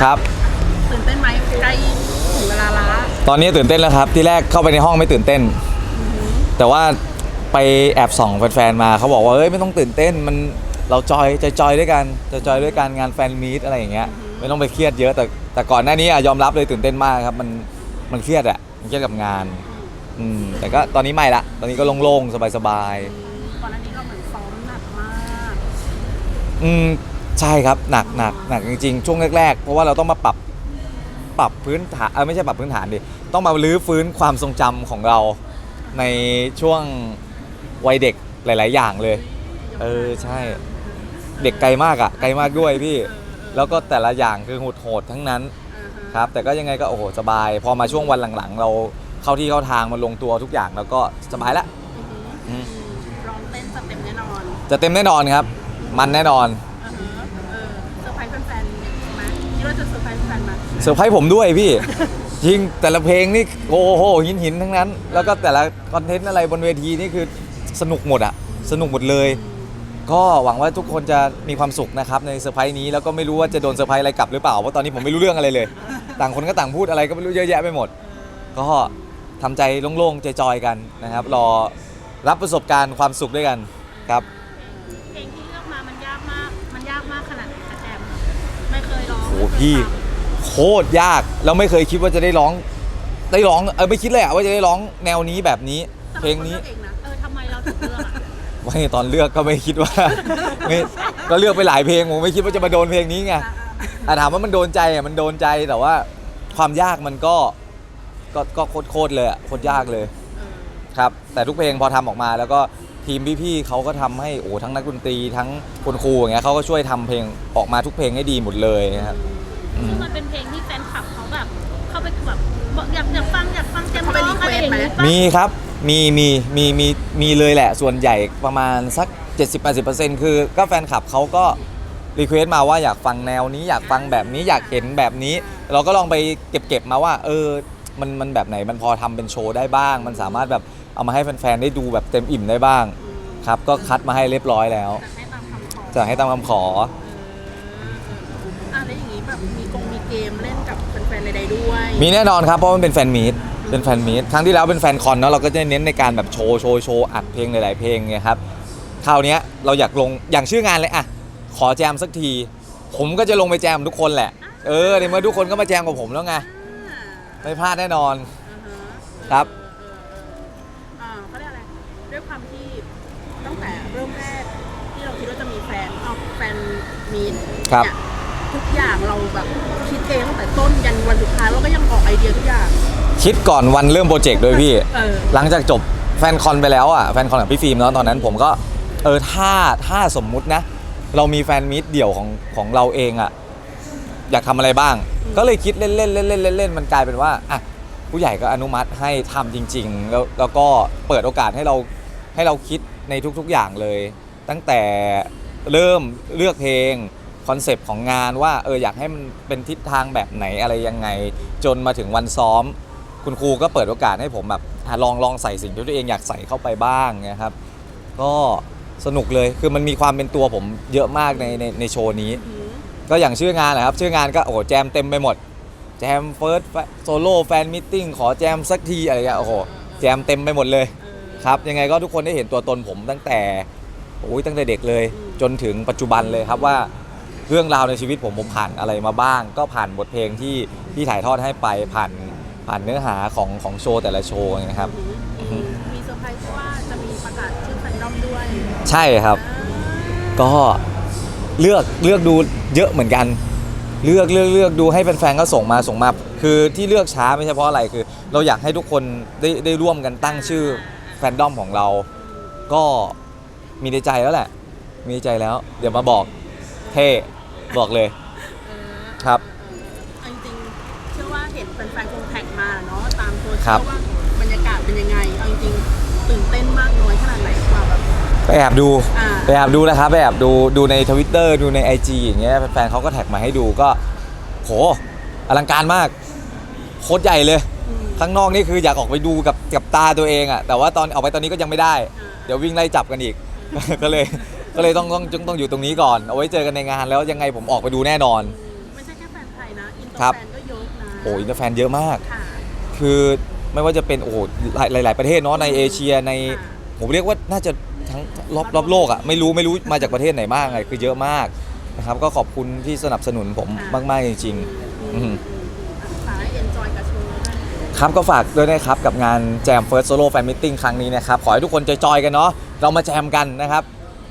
ครับ ตื่นเต้นไหมใกล้ถึงเวลาละตอนนี้ตื่นเต้นแล้วครับ ที่แรกเข้าไปในห้องไม่ตื่นเต้น แต่ว่าไปแอบส่องแฟนๆมาเขาบอกว่าเฮ้ยไม่ต้องตื่นเต้นมันเราจอยจอยๆด้วยกันจะจอยด้วยกันงานแฟนมีตอะไรอย่างเงี้ยไม่ต้องไปเครียดเยอะแต่แต่ก่อนหน้านี้อะยอมรับเลยตื่นเต้นมากครับ มันมันเครียดอะมันเครียดกับงานอืมแต่ก็ตอนนี้ไม่ละตอนนี้ก็โล่งๆสบายก่อนหน้านี้เราเหมือนซ้อมหนักมากๆอืม ใช่ครับหนักหนักหนักจริงๆ ช่วงแรกๆ เพราะว่าเราต้องมาปรับปรับพื้นฐานเออไม่ใช่ปรับพื้นฐานดิต้องมาลื้อฟื้นความทรงจำของเราในช่วงวัยเด็กหลาย ๆ อย่างเลย เออใช่ เด็กไกลมากอะ่ะไกลมากด้วยพี่ แล้วก็แต่ละอย่างคือโหดโหดๆทั้งนั้นอ่าฮะครับ แต่ก็ยังไงก็โอ้โหสบาย พอมาช่วงวันหลังๆ เราเข้าที่เข้าทางมันลงตัวทุกอย่างแล้วก็สบายละอือหืออืมร้องเต้นสเต็มแน่นอน จะเต็มแน่นอนครับ มันแน่นอน อ่าฮะเออเซอร์ไพรส์แฟนๆไหมคิดว่าจะ เซอร์ไพรส์แฟนไหมเซอร์ไพรส์ผมด้วยพี่ จริงแต่ละเพลงนี่โอ้โหหินหินๆทั้งนั้น แล้วก็แต่ละคอนเทนต์อะไรบนเวทีนี่คือสนุกหมดอะสนุกหมดเลย ก็หวังว่าทุกคนจะมีความสุขนะครับในเซอร์ไพรส์นี้แล้วก็ไม่รู้ว่าจะโดนเซอร์ไพรส์อะไรกลับหรือเปล่าเพราะตอนนี้ผมไม่รู้เรื่องอะไรเลย ต่างคนก็ต่างพูดอะไรก็ไม่รู้เยอะแยะไปหมด ก็ทำใจโล่งๆใจจอยๆกันนะครับ รอรับประสบการณ์ความสุขด้วยกันครับ เพลงที่เลือกมามันยากมาก มันยากมากขนาดไหนคะแจมไม่เคยร้องโอ้พี่ โคตรยากแล้วไม่เคยคิดว่าจะได้ร้อง ได้ร้องเออไม่คิดเลยอะว่าจะได้ร้องแนวนี้แบบนี้ เพลงนี้เองนะเออทำไมเราถึงเลือกอะไม่ตอนเลือกก็ไม่คิดว่า ไม่ก็เลือกไปหลายเพลงผมไม่คิดว่าจะมาโดนเพลงนี้ไงอะถามว่ามันโดนใจอะมันโดนใจแต่ว่าความยากมันก็ก็ก็โคตรโคตรเลยอะโคตรยากเลยเออครับ แต่ทุกเพลงพอทำออกมาแล้วก็ทีมพี่ๆเขาก็ทำให้โอ้ทั้งนักดนตรีทั้งคุณครูอย่างเงี้ยเขาก็ช่วยทำเพลงออกมาทุกเพลงให้ดีหมดเลยนะครับอื ซึ่มงมันเป็นเพลงที่แฟนคลับเขาแบบ เข้าไปแบบบอกอยากอยากฟังอยากฟังเจมส์ร้องอะไรอย่างนี้ปะมีครับมีมีมีมีมีเลยแหละส่วนใหญ่ประมาณสัก 70-80%คือก็แฟนคลับเขาก็รีเควสต์มาว่าอยากฟังแนวนี้อยากฟังแบบนี้อยากเห็นแบบนี้ เราก็ลองไปเก็บเก็บมาว่า เออมันมันแบบไหนมันพอทำเป็นโชว์ได้บ้าง มันสามารถแบบเอามาให้แฟนๆได้ดูแบบเต็มอิ่มได้บ้าง ครับ ก็คัดมาให้เรียบร้อยแล้วแต่ให้ตามคำขอจะให้ตามคำขออะ แล้วอย่างนี้แบบมีกงมีเกมเล่นกับแฟนๆใดๆด้วยมีแน่นอนครับเพราะมันเป็นแฟนมีตเป็นแฟนมีตครั้งที่แล้วเป็นแฟนคอนเนาะเราก็จะเน้นในการแบบโชว์โชว์โชว์อัดเพลงหลายๆเพลงไงครับคราวเนี้ยเราอยากลงอย่างชื่องานเลยอะขอแจมสักที ผมก็จะลงไปแจมทุกคนแหละ เออในเมื่อทุกคนก็มาแจมกับผมแล้วไงอ่าไม่พลาดแน่นอน อ่าฮะครับ เออเออเอออ่าเขาเรียกอะไรด้วยความที่ตั้งแต่เริ่มแรกที่เราคิดว่าจะมีแฟนเอาแฟนมีนครับเนี่ย ทุกอย่างเราแบบคิดเองตั้งแต่ต้นยันวันสุดท้ายเราก็ยังออกไอเดียทุกอย่าง คิดก่อนวันเริ่มโปรเจกต์ด้วยพี่ เออ หลังจากจบแฟนคอนไปแล้วอะแฟนคอนกับพี่ฟิล์มเนาะตอนนั้นผมก็เออถ้าถ้าสมมุตินะ เรามีแฟนมิตรเดี่ยวของของเราเองอะอยากทำอะไรบ้าง ก็เลยคิดเล่นเล่นเล่นเล่นเล่นเล่นมันกลายเป็นว่าอะผู้ใหญ่ก็อนุมัติให้ทำจริง ๆ แล้วแล้วก็เปิดโอกาสให้เราให้เราคิดในทุกๆอย่างเลย ตั้งแต่เริ่มเลือกเพลง คอนเซปต์ของงานว่าเอออยากให้มันเป็นทิศทางแบบไหนอะไรยังไง จนมาถึงวันซ้อม คุณครูก็เปิดโอกาสให้ผมแบบอะลองลองใส่สิ่งที่ตัวเองอยากใส่เข้าไปบ้างนะครับ ก็สนุกเลยคือมันมีความเป็นตัวผมเยอะมากในในในโชว์นี้อืมก็อย่างชื่องานนะครับ ชื่องานก็โอ้โหแจมเต็มไปหมด แจมเฟิร์สโซโล่แฟนมิทติ้งขอแจมสักทีอะไรเงี้ยโอ้โหแจมเต็มไปหมดเลยครับยังไงก็ทุกคนได้เห็นตัวตนผมตั้งแต่โอ้ยตั้งแต่เด็กเลย จนถึงปัจจุบันเลยครับว่า เรื่องราวในชีวิตผมผมผ่านอะไรมาบ้าง ก็ผ่านบทเพลงที่ที่ถ่ายทอดให้ไปผ่านผ่านเนื้อหาของของโชว์แต่ละโชว์นะครับอืมมีเซอร์ไพรส์ที่ว่าจะมีประกาศชื่อแฟนดอมด้วยใช่ครับ ก็เลือกเลือกดูเยอะเหมือนกัน เลือกเลือกเลือกดูให้แฟนๆก็ส่งมาส่งมา คือที่เลือกช้าไม่ใช่เพราะอะไรคือ เราอยากให้ทุกคนได้ได้ร่วมกันตั้งชื่อแฟนดอมของเรา ก็มีในใจแล้วแหละ มีในใจแล้ว เดี๋ยวมาบอก เท่บอกเลย เออครับ เอาจริงๆเชื่อว่าเห็นแฟนๆคงแท็กมาเนาะตามโซครัเชียบลว่าบรรยากาศเป็นยังไงเอาจริงๆตื่นเต้นมากน้อยขนาดไหนกว่าแบบ ไปแอบดูอ่า ไปแอบดูนะครับไปแอบดูดูในทวิตเตอร์ดูใน IG อย่างเงี้ยแฟนๆเขาก็แท็กมาให้ดูก็โหอลังการมากโคตรใหญ่เลย อืม ข้างนอกนี่คืออยากออกไปดูกับกับตาตัวเองอะแต่ว่าตอนออกไปตอนนี้ก็ยังไม่ได้เดี๋ยววิ่งไล่จับกันอีก ก็เลย ก็เลยต้องต้องต้องต้องอยู่ตรงนี้ก่อน เอาไว้เจอกันในงานแล้วยังไงผมออกไปดูแน่นอน ไม่ใช่แค่แฟนไทยนะครับแฟนก็เยอะนะโอ้อินเตอร์แฟนเยอะมาก ค่ะ คือไม่ว่าจะเป็นโอ้โหหลายหลาย ๆ ประเทศเนาะในเอเชียในค่ะ ผมเรียกว่าน่าจะทั้งรอบรอบโลกอะไม่รู้ไม่รู้มาจากประเทศไหนบ้างไงคือเยอะมากนะครับก็ขอบคุณที่สนับสนุนผมมาก ๆ จริง ๆ อืมฝากให้เอนจอยกับโชว์ด้วย ครับก็ฝากด้วยนะครับ กับงานแจม First Solo Fan Meeting ครั้งนี้นะครับ ขอให้ทุกคนจอยๆกันเนาะเรามาแจมกันนะครับ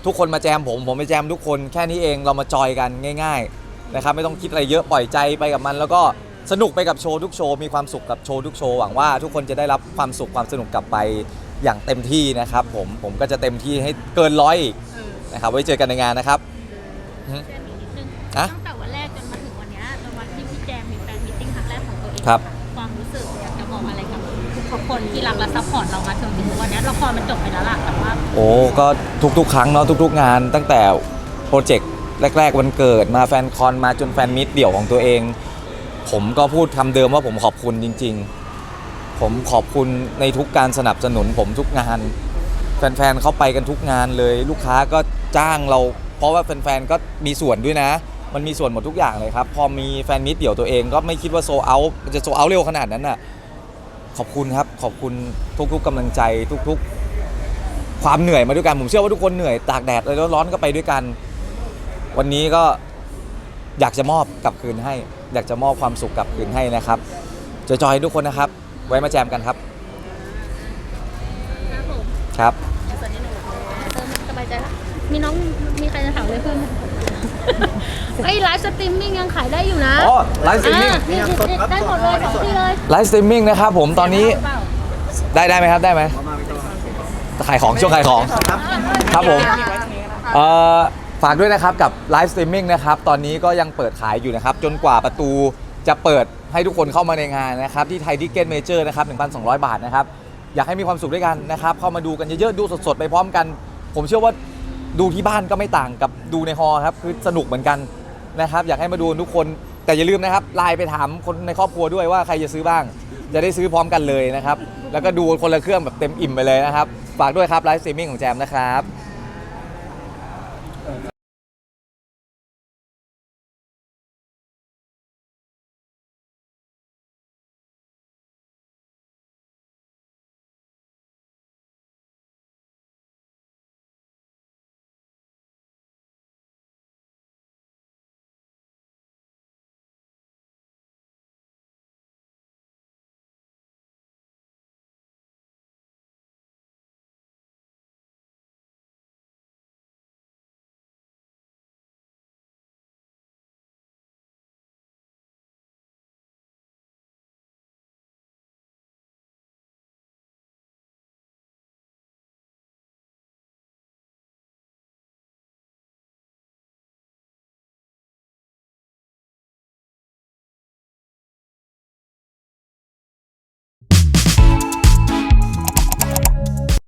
ทุกคนมาแจมผมผมไปแจมทุกคนแค่นี้เองเรามาจอยกันง่ายๆนะครับไม่ต้องคิดอะไรเยอะปล่อยใจไปกับมัน แล้วก็สนุกไปกับโชว์ทุกโชว์มีความสุขกับโชว์ทุกโชว์หวังว่าทุกคนจะได้รับความสุขความสนุกกลับไปอย่างเต็มที่นะครับ ผมผมก็จะเต็มที่ให้เกินร้อยอีกเออนะครับไว้เจอกันในงานนะครับเช่นอีกนิดนึงอะตั้งแต่วันแรกจนมาถึงวันเนี้ยจนวันที่พี่แจมมีแฟนมิทติ้งครั้งแรกของตัวเองครับคว ทุกคนที่รักและซัพพอร์ตเรามาจนถึงวันนี้ละครมันจบไปแล้วล่ะแต่ว่าโอ้ก็ทุกๆ ครั้งเนาะทุก ๆ งานตั้งแต่โปรเจกต์แรก ๆ วันเกิดมาแฟนคอนมาจนแฟนมิตเดี่ยวของตัวเอง ผมก็พูดคำเดิมว่าผมขอบคุณจริง ๆ ผมขอบคุณในทุกการสนับสนุนผมทุกงาน แฟนๆเขาไปกันทุกงานเลย ลูกค้าก็จ้างเรา เพราะว่าแฟนๆก็มีส่วนด้วยนะ มันมีส่วนหมดทุกอย่างเลยครับ พอมีแฟนมิตเดี่ยวตัวเองก็ไม่คิดว่าโซเอาจะโซเอาเร็วขนาดนั้นน่ะ ขอบคุณครับ ขอบคุณทุกๆกำลังใจทุกๆ ความเหนื่อยมาด้วยกัน ผมเชื่อว่าทุกคนเหนื่อยตากแดดเลยแล้วร้อนก็ไปด้วยกัน วันนี้ก็อยากจะมอบกลับคืนให้ อยากจะมอบความสุขกลับคืนให้นะครับจอยๆทุกคนนะครับ ไว้มาแจมกันครับครับผมครับในส่วนนี้หนูเติมสบายใจละมีน้องมีใครจะถามเลยเพิ่มไหม ไอ้ยไลฟ์สตรีมมิ่งยังขายได้อยู่นะอ๋อไลฟ์สตรีมมิ่งอ่านี่นี่ได้หมดเลยสองที่เลยไลฟ์สตรีมมิ่งนะครับผมตอนนี้เปล่าได้ได้ไหมครับได้ไหมขายของช่วงขายของ ครับผม เอ่อฝากด้วยนะครับกับไลฟ์สตรีมมิ่งนะครับตอนนี้ก็ยังเปิดขายอยู่นะครับ จนกว่าประตูจะเปิดให้ทุกคนเข้ามาในงานนะครับ ที่ไทยทิเก็ตเมเจอร์นะครับ1,200 บาทนะครับ อยากให้มีความสุขด้วยกันนะครับ เข้ามาดูกันเยอะๆ ดูสดๆ ไปพร้อมกัน ผมเชื่อว่า ดูที่บ้านก็ไม่ต่างกับดูในฮอลล์ครับคือสนุกเหมือนกันนะครับ อยากให้มาดูทุกคนแต่อย่าลืมนะครับไลน์ไปถามคนในครอบครัวด้วยว่าใครจะซื้อบ้าง จะได้ซื้อพร้อมกันเลยนะครับ แล้วก็ดูคนละเครื่องแบบเต็มอิ่มไปเลยนะครับ ฝากด้วยครับไลฟ์สตรีมมิ่งของแจมนะครับ